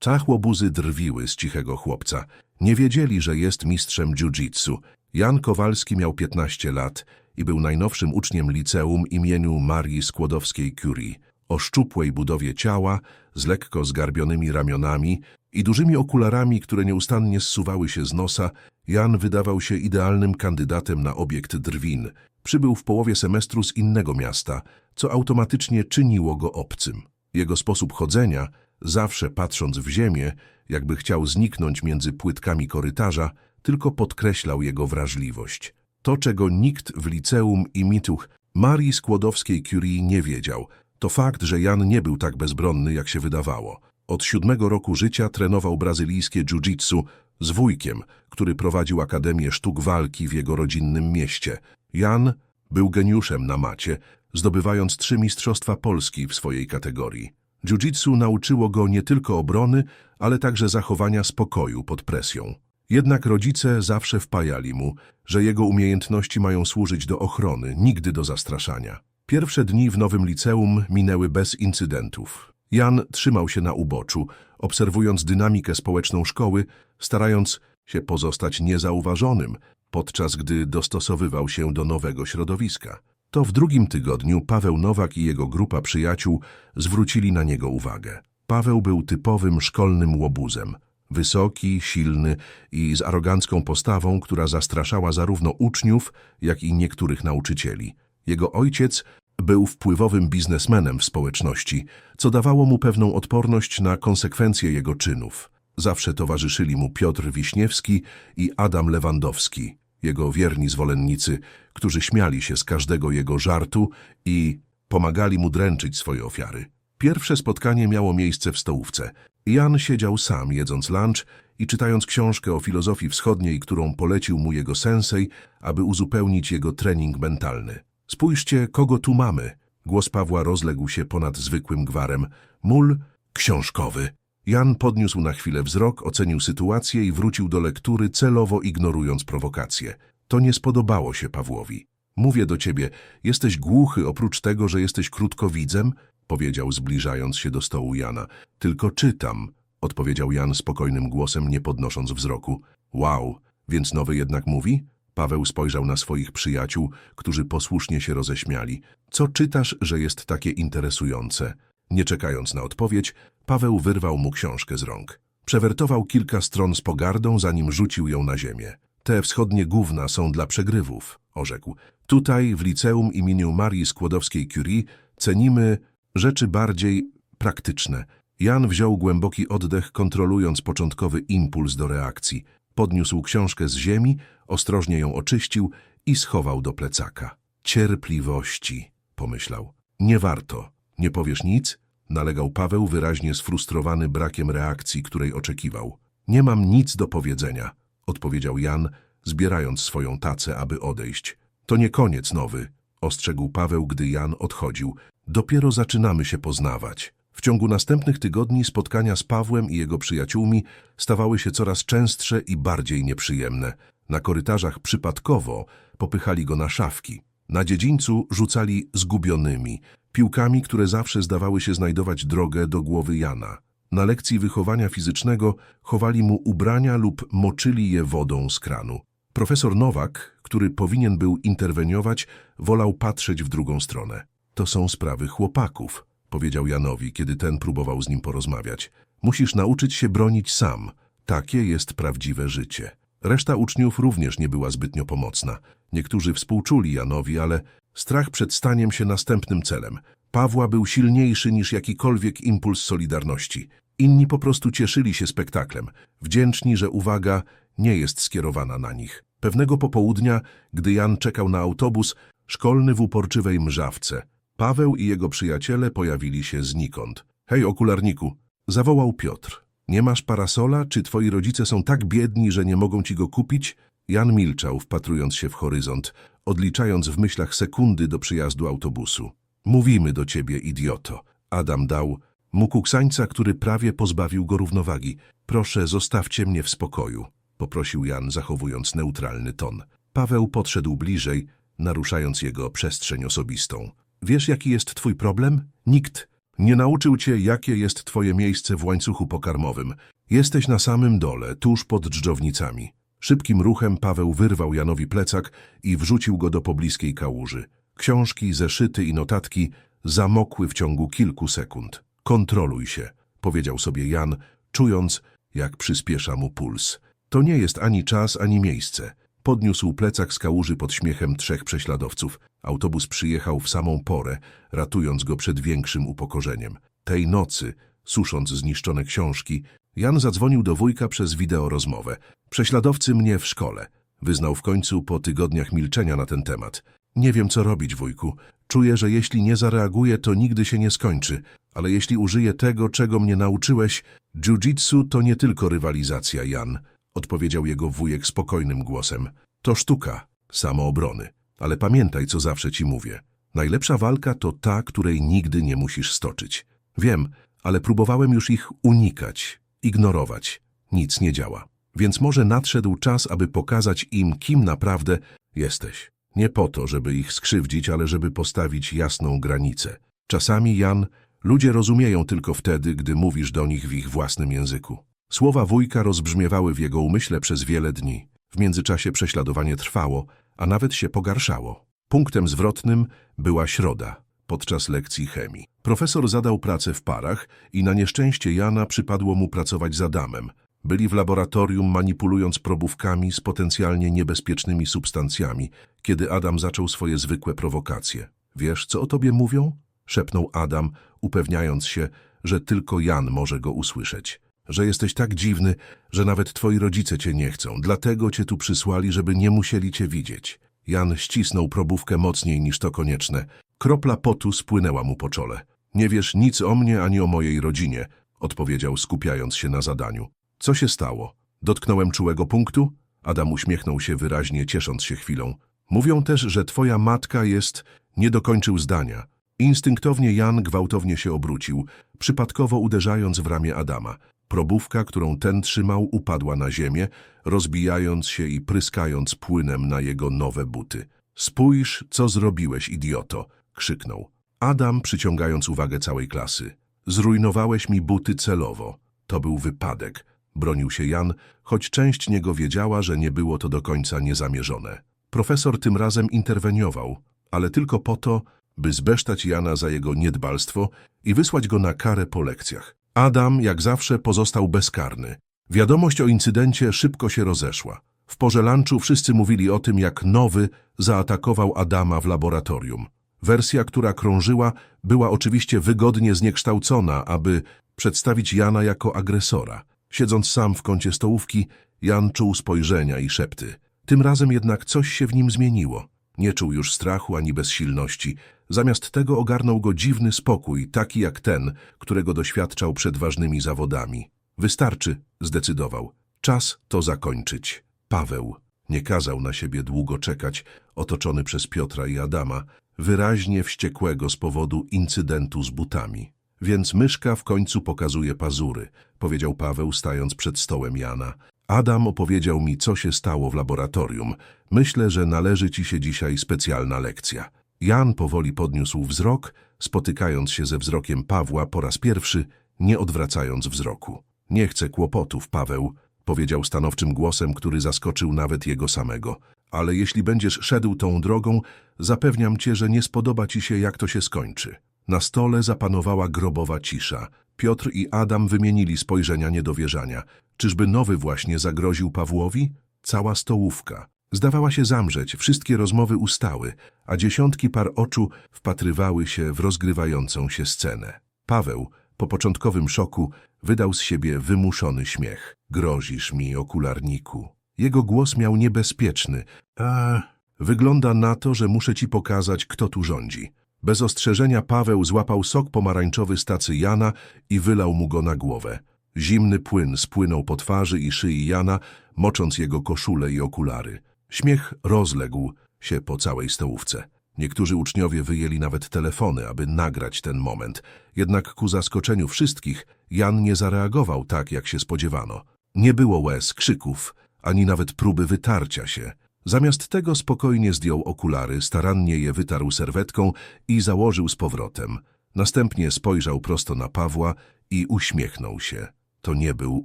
Czachłobuzy drwiły z cichego chłopca. Nie wiedzieli, że jest mistrzem jiu-jitsu. Jan Kowalski miał 15 lat i był najnowszym uczniem liceum imieniu Marii Skłodowskiej-Curie. O szczupłej budowie ciała, z lekko zgarbionymi ramionami i dużymi okularami, które nieustannie zsuwały się z nosa, Jan wydawał się idealnym kandydatem na obiekt drwin. Przybył w połowie semestru z innego miasta, co automatycznie czyniło go obcym. Jego sposób chodzenia, zawsze patrząc w ziemię, jakby chciał zniknąć między płytkami korytarza, tylko podkreślał jego wrażliwość. To, czego nikt w liceum i mituch Marii Skłodowskiej-Curie nie wiedział, to fakt, że Jan nie był tak bezbronny, jak się wydawało. Od siódmego roku życia trenował brazylijskie jiu-jitsu z wujkiem, który prowadził Akademię Sztuk Walki w jego rodzinnym mieście. Jan był geniuszem na macie, zdobywając trzy mistrzostwa Polski w swojej kategorii. Jiu-jitsu nauczyło go nie tylko obrony, ale także zachowania spokoju pod presją. Jednak rodzice zawsze wpajali mu, że jego umiejętności mają służyć do ochrony, nigdy do zastraszania. Pierwsze dni w nowym liceum minęły bez incydentów. Jan trzymał się na uboczu, obserwując dynamikę społeczną szkoły, starając się pozostać niezauważonym, podczas gdy dostosowywał się do nowego środowiska. To w drugim tygodniu Paweł Nowak i jego grupa przyjaciół zwrócili na niego uwagę. Paweł był typowym szkolnym łobuzem. Wysoki, silny i z arogancką postawą, która zastraszała zarówno uczniów, jak i niektórych nauczycieli. Jego ojciec był wpływowym biznesmenem w społeczności, co dawało mu pewną odporność na konsekwencje jego czynów. Zawsze towarzyszyli mu Piotr Wiśniewski i Adam Lewandowski, jego wierni zwolennicy, którzy śmiali się z każdego jego żartu i pomagali mu dręczyć swoje ofiary. Pierwsze spotkanie miało miejsce w stołówce. Jan siedział sam, jedząc lunch i czytając książkę o filozofii wschodniej, którą polecił mu jego sensei, aby uzupełnić jego trening mentalny. Spójrzcie, kogo tu mamy. Głos Pawła rozległ się ponad zwykłym gwarem. Mól książkowy. Jan podniósł na chwilę wzrok, ocenił sytuację i wrócił do lektury, celowo ignorując prowokację. To nie spodobało się Pawłowi. Mówię do ciebie, jesteś głuchy oprócz tego, że jesteś krótkowidzem? Powiedział, zbliżając się do stołu Jana. Tylko czytam, odpowiedział Jan spokojnym głosem, nie podnosząc wzroku. Wow, więc nowy jednak mówi? Paweł spojrzał na swoich przyjaciół, którzy posłusznie się roześmiali. Co czytasz, że jest takie interesujące? Nie czekając na odpowiedź, Paweł wyrwał mu książkę z rąk. Przewertował kilka stron z pogardą, zanim rzucił ją na ziemię. Te wschodnie gówna są dla przegrywów, orzekł. Tutaj, w liceum imieniu Marii Skłodowskiej-Curie, cenimy rzeczy bardziej praktyczne. Jan wziął głęboki oddech, kontrolując początkowy impuls do reakcji. Podniósł książkę z ziemi, ostrożnie ją oczyścił i schował do plecaka. Cierpliwości, pomyślał. Nie warto. Nie powiesz nic? Nalegał Paweł, wyraźnie sfrustrowany brakiem reakcji, której oczekiwał. Nie mam nic do powiedzenia, odpowiedział Jan, zbierając swoją tacę, aby odejść. To nie koniec nowy, ostrzegł Paweł, gdy Jan odchodził. Dopiero zaczynamy się poznawać. W ciągu następnych tygodni spotkania z Pawłem i jego przyjaciółmi stawały się coraz częstsze i bardziej nieprzyjemne. Na korytarzach przypadkowo popychali go na szafki. Na dziedzińcu rzucali zgubionymi, piłkami, które zawsze zdawały się znajdować drogę do głowy Jana. Na lekcji wychowania fizycznego chowali mu ubrania lub moczyli je wodą z kranu. Profesor Nowak, który powinien był interweniować, wolał patrzeć w drugą stronę. To są sprawy chłopaków, powiedział Janowi, kiedy ten próbował z nim porozmawiać. Musisz nauczyć się bronić sam. Takie jest prawdziwe życie. Reszta uczniów również nie była zbytnio pomocna. Niektórzy współczuli Janowi, ale strach przed staniem się następnym celem. Pawła był silniejszy niż jakikolwiek impuls solidarności. Inni po prostu cieszyli się spektaklem, wdzięczni, że uwaga nie jest skierowana na nich. Pewnego popołudnia, gdy Jan czekał na autobus, szkolny w uporczywej mrzawce, Paweł i jego przyjaciele pojawili się znikąd. Hej, okularniku, zawołał Piotr. Nie masz parasola? Czy twoi rodzice są tak biedni, że nie mogą ci go kupić? Jan milczał, wpatrując się w horyzont, odliczając w myślach sekundy do przyjazdu autobusu. Mówimy do ciebie, idioto. Adam dał mu kuksańca, który prawie pozbawił go równowagi. Proszę, zostawcie mnie w spokoju, poprosił Jan, zachowując neutralny ton. Paweł podszedł bliżej, naruszając jego przestrzeń osobistą. Wiesz, jaki jest twój problem? Nikt Nie nauczył cię, jakie jest twoje miejsce w łańcuchu pokarmowym. Jesteś na samym dole, tuż pod dżdżownicami. Szybkim ruchem Paweł wyrwał Janowi plecak i wrzucił go do pobliskiej kałuży. Książki, zeszyty i notatki zamokły w ciągu kilku sekund. Kontroluj się, powiedział sobie Jan, czując, jak przyspiesza mu puls. To nie jest ani czas, ani miejsce. Podniósł plecak z kałuży pod śmiechem trzech prześladowców. Autobus przyjechał w samą porę, ratując go przed większym upokorzeniem. Tej nocy, susząc zniszczone książki, Jan zadzwonił do wujka przez wideorozmowę. Prześladowcy mnie w szkole. Wyznał w końcu po tygodniach milczenia na ten temat. Nie wiem, co robić, wujku. Czuję, że jeśli nie zareaguję, to nigdy się nie skończy. Ale jeśli użyję tego, czego mnie nauczyłeś, jiu-jitsu to nie tylko rywalizacja, Jan. Odpowiedział jego wujek spokojnym głosem. To sztuka, samoobrony. Ale pamiętaj, co zawsze ci mówię. Najlepsza walka to ta, której nigdy nie musisz stoczyć. Wiem, ale próbowałem już ich unikać, ignorować. Nic nie działa. Więc może nadszedł czas, aby pokazać im, kim naprawdę jesteś. Nie po to, żeby ich skrzywdzić, ale żeby postawić jasną granicę. Czasami, Jan, ludzie rozumieją tylko wtedy, gdy mówisz do nich w ich własnym języku. Słowa wujka rozbrzmiewały w jego umyśle przez wiele dni. W międzyczasie prześladowanie trwało, a nawet się pogarszało. Punktem zwrotnym była środa, podczas lekcji chemii. Profesor zadał pracę w parach i na nieszczęście Jana przypadło mu pracować z Adamem. Byli w laboratorium manipulując probówkami z potencjalnie niebezpiecznymi substancjami, kiedy Adam zaczął swoje zwykłe prowokacje. Wiesz, co o tobie mówią? Szepnął Adam, upewniając się, że tylko Jan może go usłyszeć. Że jesteś tak dziwny, że nawet twoi rodzice cię nie chcą. Dlatego cię tu przysłali, żeby nie musieli cię widzieć. Jan ścisnął probówkę mocniej niż to konieczne. Kropla potu spłynęła mu po czole. Nie wiesz nic o mnie ani o mojej rodzinie, odpowiedział, skupiając się na zadaniu. Co się stało? Dotknąłem czułego punktu? Adam uśmiechnął się wyraźnie, ciesząc się chwilą. Mówią też, że twoja matka jest... Nie dokończył zdania. Instynktownie Jan gwałtownie się obrócił, przypadkowo uderzając w ramię Adama. Probówka, którą ten trzymał, upadła na ziemię, rozbijając się i pryskając płynem na jego nowe buty. Spójrz, co zrobiłeś, idioto! krzyknął. Adam, przyciągając uwagę całej klasy. Zrujnowałeś mi buty celowo. To był wypadek. Bronił się Jan, choć część niego wiedziała, że nie było to do końca niezamierzone. Profesor tym razem interweniował, ale tylko po to, by zbesztać Jana za jego niedbalstwo i wysłać go na karę po lekcjach. Adam, jak zawsze, pozostał bezkarny. Wiadomość o incydencie szybko się rozeszła. W porze lunchu wszyscy mówili o tym, jak nowy zaatakował Adama w laboratorium. Wersja, która krążyła, była oczywiście wygodnie zniekształcona, aby przedstawić Jana jako agresora. Siedząc sam w kącie stołówki, Jan czuł spojrzenia i szepty. Tym razem jednak coś się w nim zmieniło. Nie czuł już strachu ani bezsilności. Zamiast tego ogarnął go dziwny spokój, taki jak ten, którego doświadczał przed ważnymi zawodami. Wystarczy, zdecydował. Czas to zakończyć. Paweł nie kazał na siebie długo czekać, otoczony przez Piotra i Adama, wyraźnie wściekłego z powodu incydentu z butami. Więc myszka w końcu pokazuje pazury, powiedział Paweł, stając przed stołem Jana. Adam opowiedział mi, co się stało w laboratorium. Myślę, że należy ci się dzisiaj specjalna lekcja. Jan powoli podniósł wzrok, spotykając się ze wzrokiem Pawła po raz pierwszy, nie odwracając wzroku. Nie chcę kłopotów, Paweł, powiedział stanowczym głosem, który zaskoczył nawet jego samego. Ale jeśli będziesz szedł tą drogą, zapewniam cię, że nie spodoba ci się, jak to się skończy. Na stole zapanowała grobowa cisza. Piotr i Adam wymienili spojrzenia niedowierzania. Czyżby nowy właśnie zagroził Pawłowi? Cała stołówka. Zdawała się zamrzeć, wszystkie rozmowy ustały, a dziesiątki par oczu wpatrywały się w rozgrywającą się scenę. Paweł, po początkowym szoku, wydał z siebie wymuszony śmiech. Grozisz mi, okularniku. Jego głos miał niebezpieczny. A, wygląda na to, że muszę ci pokazać, kto tu rządzi. Bez ostrzeżenia Paweł złapał sok pomarańczowy z tacy Jana i wylał mu go na głowę. Zimny płyn spłynął po twarzy i szyi Jana, mocząc jego koszulę i okulary. Śmiech rozległ się po całej stołówce. Niektórzy uczniowie wyjęli nawet telefony, aby nagrać ten moment. Jednak ku zaskoczeniu wszystkich, Jan nie zareagował tak, jak się spodziewano. Nie było łez, krzyków, ani nawet próby wytarcia się. Zamiast tego spokojnie zdjął okulary, starannie je wytarł serwetką i założył z powrotem. Następnie spojrzał prosto na Pawła i uśmiechnął się. To nie był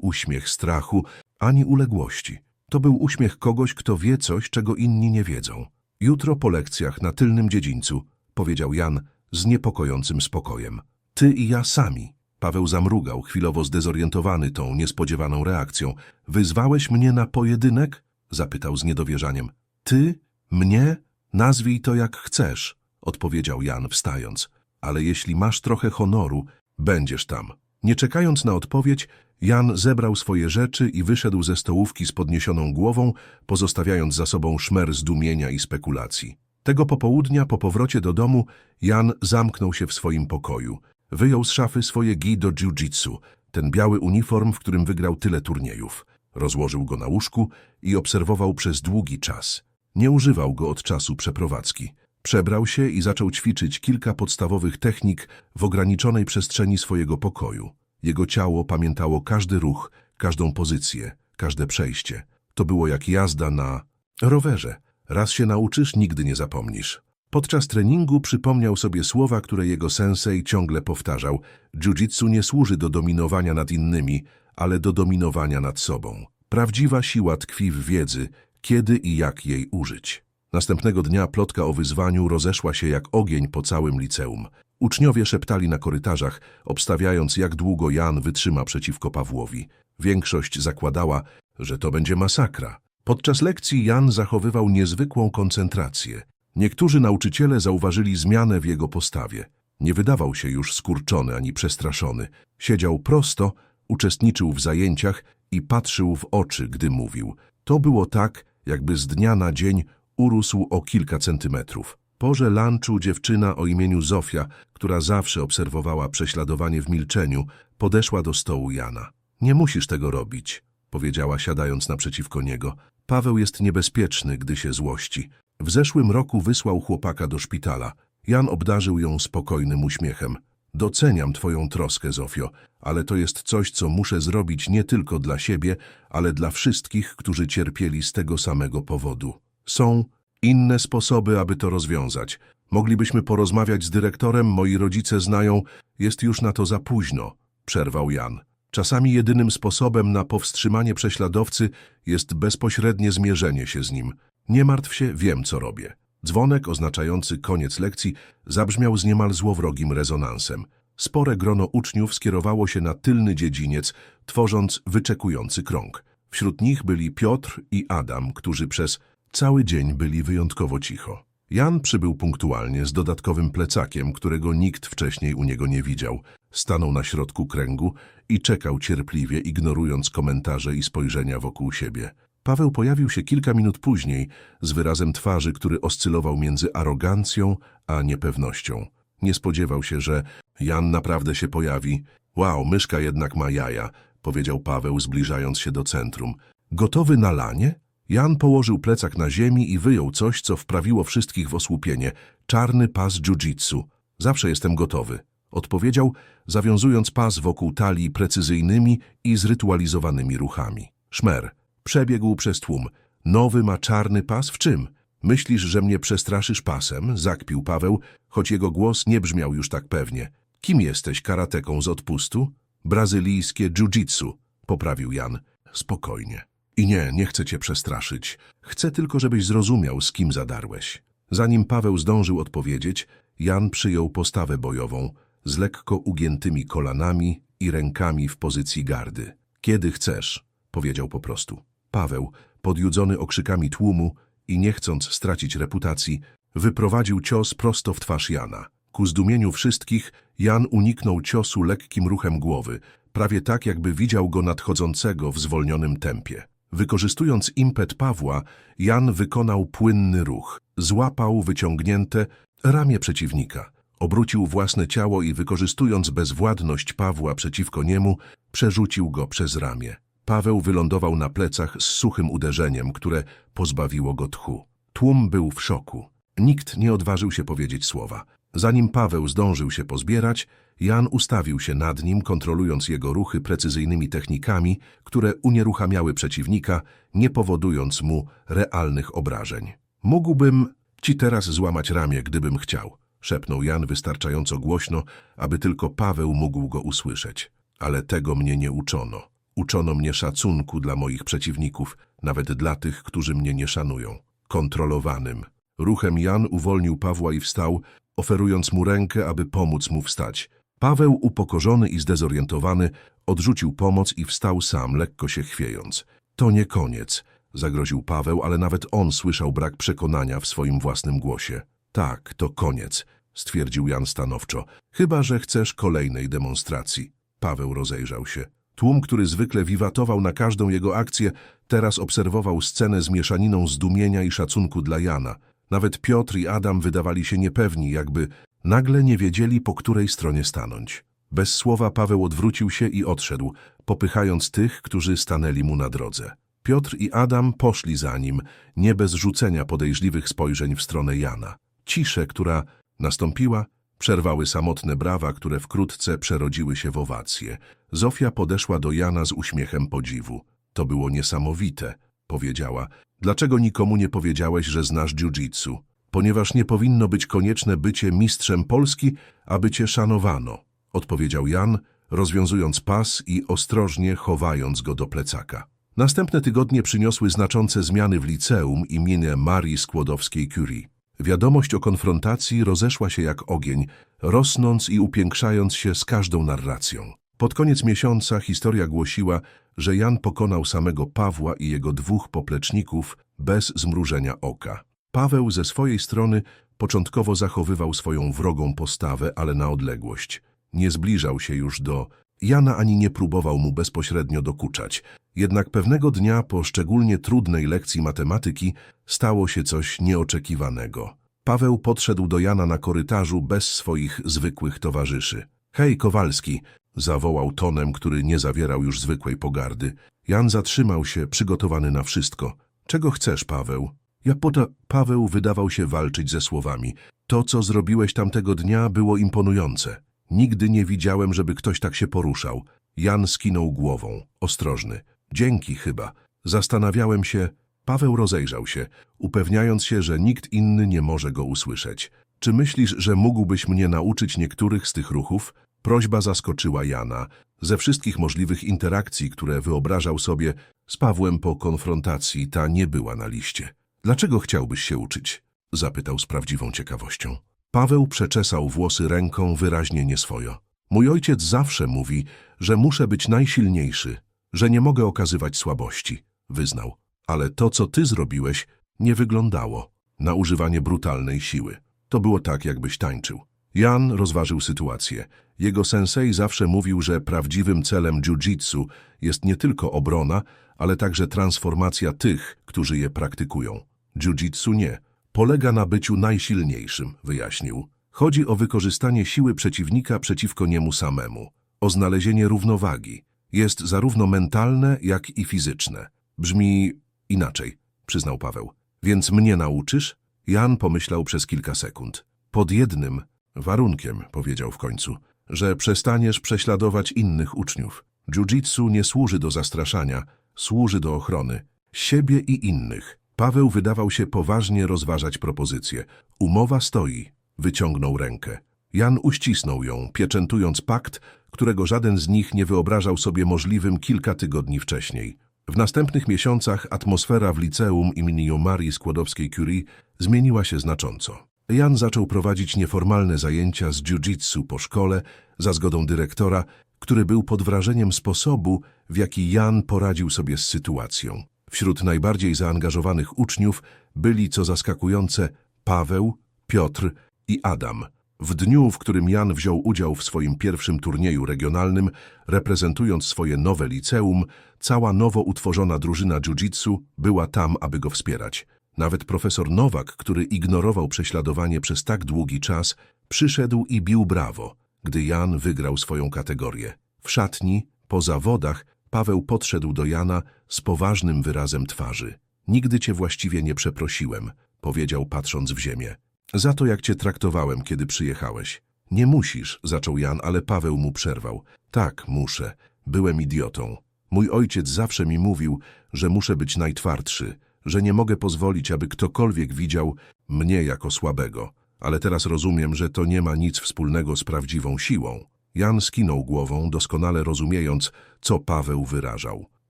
uśmiech strachu ani uległości. To był uśmiech kogoś, kto wie coś, czego inni nie wiedzą. Jutro po lekcjach na tylnym dziedzińcu, powiedział Jan z niepokojącym spokojem. Ty i ja sami. Paweł zamrugał, chwilowo zdezorientowany tą niespodziewaną reakcją. Wyzwałeś mnie na pojedynek? Zapytał z niedowierzaniem. Ty? Mnie? Nazwij to jak chcesz, odpowiedział Jan wstając. Ale jeśli masz trochę honoru, będziesz tam. Nie czekając na odpowiedź, Jan zebrał swoje rzeczy i wyszedł ze stołówki z podniesioną głową, pozostawiając za sobą szmer zdumienia i spekulacji. Tego popołudnia, po powrocie do domu, Jan zamknął się w swoim pokoju. Wyjął z szafy swoje gi do jiu-jitsu, ten biały uniform, w którym wygrał tyle turniejów. Rozłożył go na łóżku i obserwował przez długi czas. Nie używał go od czasu przeprowadzki. Przebrał się i zaczął ćwiczyć kilka podstawowych technik w ograniczonej przestrzeni swojego pokoju. Jego ciało pamiętało każdy ruch, każdą pozycję, każde przejście. To było jak jazda na rowerze. Raz się nauczysz, nigdy nie zapomnisz. Podczas treningu przypomniał sobie słowa, które jego sensei ciągle powtarzał. Jiu-jitsu nie służy do dominowania nad innymi, ale do dominowania nad sobą. Prawdziwa siła tkwi w wiedzy, kiedy i jak jej użyć. Następnego dnia plotka o wyzwaniu rozeszła się jak ogień po całym liceum. Uczniowie szeptali na korytarzach, obstawiając jak długo Jan wytrzyma przeciwko Pawłowi. Większość zakładała, że to będzie masakra. Podczas lekcji Jan zachowywał niezwykłą koncentrację. Niektórzy nauczyciele zauważyli zmianę w jego postawie. Nie wydawał się już skurczony ani przestraszony. Siedział prosto, uczestniczył w zajęciach i patrzył w oczy, gdy mówił. To było tak, jakby z dnia na dzień urósł o kilka centymetrów. Porze lunchu dziewczyna o imieniu Zofia, która zawsze obserwowała prześladowanie w milczeniu, podeszła do stołu Jana. Nie musisz tego robić, powiedziała siadając naprzeciwko niego. Paweł jest niebezpieczny, gdy się złości. W zeszłym roku wysłał chłopaka do szpitala. Jan obdarzył ją spokojnym uśmiechem. Doceniam twoją troskę, Zofio, ale to jest coś, co muszę zrobić nie tylko dla siebie, ale dla wszystkich, którzy cierpieli z tego samego powodu. Są inne sposoby, aby to rozwiązać. Moglibyśmy porozmawiać z dyrektorem, moi rodzice znają, jest już na to za późno, przerwał Jan. Czasami jedynym sposobem na powstrzymanie prześladowcy jest bezpośrednie zmierzenie się z nim. Nie martw się, wiem co robię. Dzwonek oznaczający koniec lekcji zabrzmiał z niemal złowrogim rezonansem. Spore grono uczniów skierowało się na tylny dziedziniec, tworząc wyczekujący krąg. Wśród nich byli Piotr i Adam, którzy przez cały dzień byli wyjątkowo cicho. Jan przybył punktualnie z dodatkowym plecakiem, którego nikt wcześniej u niego nie widział. Stanął na środku kręgu i czekał cierpliwie, ignorując komentarze i spojrzenia wokół siebie. Paweł pojawił się kilka minut później z wyrazem twarzy, który oscylował między arogancją a niepewnością. Nie spodziewał się, że Jan naprawdę się pojawi. Wow, myszka jednak ma jaja, powiedział Paweł, zbliżając się do centrum. Gotowy na lanie? Jan położył plecak na ziemi i wyjął coś, co wprawiło wszystkich w osłupienie. Czarny pas jiu-jitsu. Zawsze jestem gotowy. Odpowiedział, zawiązując pas wokół talii precyzyjnymi i zrytualizowanymi ruchami. Szmer. Przebiegł przez tłum. Nowy ma czarny pas? W czym? Myślisz, że mnie przestraszysz pasem? Zakpił Paweł, choć jego głos nie brzmiał już tak pewnie. Kim jesteś, karateką z odpustu? Brazylijskie jiu-jitsu, poprawił Jan. Spokojnie. I nie, nie chcę cię przestraszyć. Chcę tylko, żebyś zrozumiał, z kim zadarłeś. Zanim Paweł zdążył odpowiedzieć, Jan przyjął postawę bojową, z lekko ugiętymi kolanami i rękami w pozycji gardy. Kiedy chcesz, powiedział po prostu. Paweł, podjudzony okrzykami tłumu i nie chcąc stracić reputacji, wyprowadził cios prosto w twarz Jana. Ku zdumieniu wszystkich, Jan uniknął ciosu lekkim ruchem głowy, prawie tak, jakby widział go nadchodzącego w zwolnionym tempie. Wykorzystując impet Pawła, Jan wykonał płynny ruch. Złapał wyciągnięte ramię przeciwnika. Obrócił własne ciało i wykorzystując bezwładność Pawła przeciwko niemu, przerzucił go przez ramię. Paweł wylądował na plecach z suchym uderzeniem, które pozbawiło go tchu. Tłum był w szoku. Nikt nie odważył się powiedzieć słowa. Zanim Paweł zdążył się pozbierać, Jan ustawił się nad nim, kontrolując jego ruchy precyzyjnymi technikami, które unieruchamiały przeciwnika, nie powodując mu realnych obrażeń. Mógłbym ci teraz złamać ramię, gdybym chciał. szepnął Jan wystarczająco głośno, aby tylko Paweł mógł go usłyszeć. Ale tego mnie nie uczono. Uczono mnie szacunku dla moich przeciwników, nawet dla tych, którzy mnie nie szanują. Kontrolowanym. Ruchem Jan uwolnił Pawła i wstał, oferując mu rękę, aby pomóc mu wstać. Paweł, upokorzony i zdezorientowany, odrzucił pomoc i wstał sam, lekko się chwiejąc. To nie koniec, zagroził Paweł, ale nawet on słyszał brak przekonania w swoim własnym głosie. Tak, to koniec, stwierdził Jan stanowczo. Chyba, że chcesz kolejnej demonstracji. Paweł rozejrzał się. Tłum, który zwykle wiwatował na każdą jego akcję, teraz obserwował scenę z mieszaniną zdumienia i szacunku dla Jana. Nawet Piotr i Adam wydawali się niepewni, jakby nagle nie wiedzieli, po której stronie stanąć. Bez słowa Paweł odwrócił się i odszedł, popychając tych, którzy stanęli mu na drodze. Piotr i Adam poszli za nim, nie bez rzucenia podejrzliwych spojrzeń w stronę Jana. Ciszę, która nastąpiła, przerwały samotne brawa, które wkrótce przerodziły się w owacje. Zofia podeszła do Jana z uśmiechem podziwu. To było niesamowite, powiedziała. Dlaczego nikomu nie powiedziałeś, że znasz jiu-jitsu? Ponieważ nie powinno być konieczne bycie mistrzem Polski, aby cię szanowano, odpowiedział Jan, rozwiązując pas i ostrożnie chowając go do plecaka. Następne tygodnie przyniosły znaczące zmiany w liceum imienia Marii Skłodowskiej-Curie. Wiadomość o konfrontacji rozeszła się jak ogień, rosnąc i upiększając się z każdą narracją. Pod koniec miesiąca historia głosiła, że Jan pokonał samego Pawła i jego dwóch popleczników bez zmrużenia oka. Paweł ze swojej strony początkowo zachowywał swoją wrogą postawę, ale na odległość. Nie zbliżał się już do Jana ani nie próbował mu bezpośrednio dokuczać. Jednak pewnego dnia po szczególnie trudnej lekcji matematyki stało się coś nieoczekiwanego. Paweł podszedł do Jana na korytarzu bez swoich zwykłych towarzyszy. Hej, Kowalski! Zawołał tonem, który nie zawierał już zwykłej pogardy. Jan zatrzymał się, przygotowany na wszystko. Czego chcesz, Paweł? Ja pota... Paweł wydawał się walczyć ze słowami. To, co zrobiłeś tamtego dnia, było imponujące. Nigdy nie widziałem, żeby ktoś tak się poruszał. Jan skinął głową, ostrożny. Dzięki chyba. Zastanawiałem się... Paweł rozejrzał się, upewniając się, że nikt inny nie może go usłyszeć. Czy myślisz, że mógłbyś mnie nauczyć niektórych z tych ruchów? Prośba zaskoczyła Jana. Ze wszystkich możliwych interakcji, które wyobrażał sobie, z Pawłem po konfrontacji ta nie była na liście. Dlaczego chciałbyś się uczyć? Zapytał z prawdziwą ciekawością. Paweł przeczesał włosy ręką wyraźnie nieswojo. Mój ojciec zawsze mówi, że muszę być najsilniejszy, że nie mogę okazywać słabości, wyznał. Ale to, co ty zrobiłeś, nie wyglądało na używanie brutalnej siły. To było tak, jakbyś tańczył. Jan rozważył sytuację. Jego sensei zawsze mówił, że prawdziwym celem jiu-jitsu jest nie tylko obrona, ale także transformacja tych, którzy je praktykują. Jiu-jitsu nie. Polega na byciu najsilniejszym, wyjaśnił. Chodzi o wykorzystanie siły przeciwnika przeciwko niemu samemu, o znalezienie równowagi. Jest zarówno mentalne, jak i fizyczne. Brzmi inaczej, przyznał Paweł. Więc mnie nauczysz? Jan pomyślał przez kilka sekund. Pod jednym warunkiem, powiedział w końcu, że przestaniesz prześladować innych uczniów. Jiu-jitsu nie służy do zastraszania, służy do ochrony siebie i innych. Paweł wydawał się poważnie rozważać propozycję. Umowa stoi. Wyciągnął rękę. Jan uścisnął ją, pieczętując pakt, którego żaden z nich nie wyobrażał sobie możliwym kilka tygodni wcześniej. W następnych miesiącach atmosfera w liceum imienia Marii Skłodowskiej-Curie zmieniła się znacząco. Jan zaczął prowadzić nieformalne zajęcia z jiu-jitsu po szkole za zgodą dyrektora, który był pod wrażeniem sposobu, w jaki Jan poradził sobie z sytuacją. Wśród najbardziej zaangażowanych uczniów byli, co zaskakujące, Paweł, Piotr i Adam. W dniu, w którym Jan wziął udział w swoim pierwszym turnieju regionalnym, reprezentując swoje nowe liceum, cała nowo utworzona drużyna jiu-jitsu była tam, aby go wspierać. Nawet profesor Nowak, który ignorował prześladowanie przez tak długi czas, przyszedł i bił brawo, gdy Jan wygrał swoją kategorię. W szatni, po zawodach, Paweł podszedł do Jana z poważnym wyrazem twarzy. Nigdy cię właściwie nie przeprosiłem, powiedział patrząc w ziemię. Za to, jak cię traktowałem, kiedy przyjechałeś. Nie musisz, zaczął Jan, ale Paweł mu przerwał. Tak, muszę. Byłem idiotą. Mój ojciec zawsze mi mówił, że muszę być najtwardszy, że nie mogę pozwolić, aby ktokolwiek widział mnie jako słabego. ale teraz rozumiem, że to nie ma nic wspólnego z prawdziwą siłą. Jan skinął głową, doskonale rozumiejąc, co Paweł wyrażał.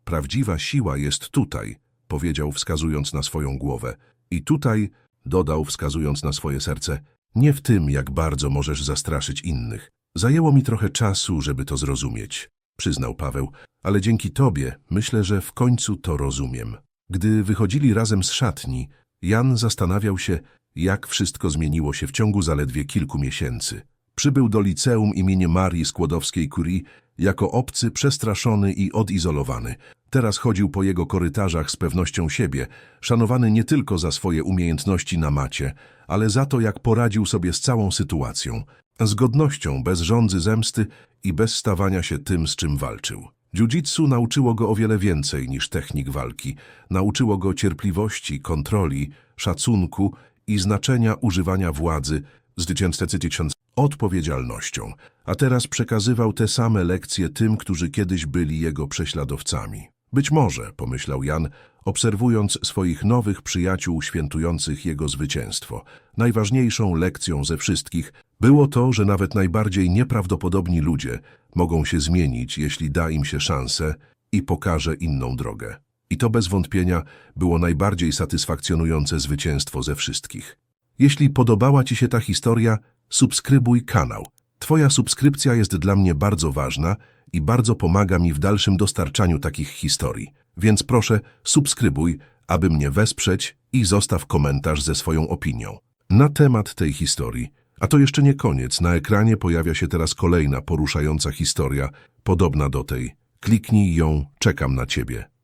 Prawdziwa siła jest tutaj, powiedział wskazując na swoją głowę. I tutaj, dodał wskazując na swoje serce, nie w tym, jak bardzo możesz zastraszyć innych. Zajęło mi trochę czasu, żeby to zrozumieć, przyznał Paweł, ale dzięki tobie myślę, że w końcu to rozumiem. Gdy wychodzili razem z szatni, Jan zastanawiał się, jak wszystko zmieniło się w ciągu zaledwie kilku miesięcy. Przybył do liceum imienia Marii Skłodowskiej-Curie jako obcy, przestraszony i odizolowany. Teraz chodził po jego korytarzach z pewnością siebie, szanowany nie tylko za swoje umiejętności na macie, ale za to, jak poradził sobie z całą sytuacją. Z godnością, bez żądzy zemsty i bez stawania się tym, z czym walczył. Jiu-jitsu nauczyło go o wiele więcej niż technik walki. Nauczyło go cierpliwości, kontroli, szacunku i znaczenia używania władzy, zwycięstwa odpowiedzialnością, a teraz przekazywał te same lekcje tym, którzy kiedyś byli jego prześladowcami. Być może, pomyślał Jan, obserwując swoich nowych przyjaciół świętujących jego zwycięstwo. Najważniejszą lekcją ze wszystkich było to, że nawet najbardziej nieprawdopodobni ludzie mogą się zmienić, jeśli da im się szansę i pokaże inną drogę. I to bez wątpienia było najbardziej satysfakcjonujące zwycięstwo ze wszystkich. Jeśli podobała Ci się ta historia, subskrybuj kanał. Twoja subskrypcja jest dla mnie bardzo ważna i bardzo pomaga mi w dalszym dostarczaniu takich historii. Więc proszę, subskrybuj, aby mnie wesprzeć i zostaw komentarz ze swoją opinią. Na temat tej historii, a to jeszcze nie koniec, na ekranie pojawia się teraz kolejna poruszająca historia, podobna do tej. Kliknij ją, czekam na Ciebie.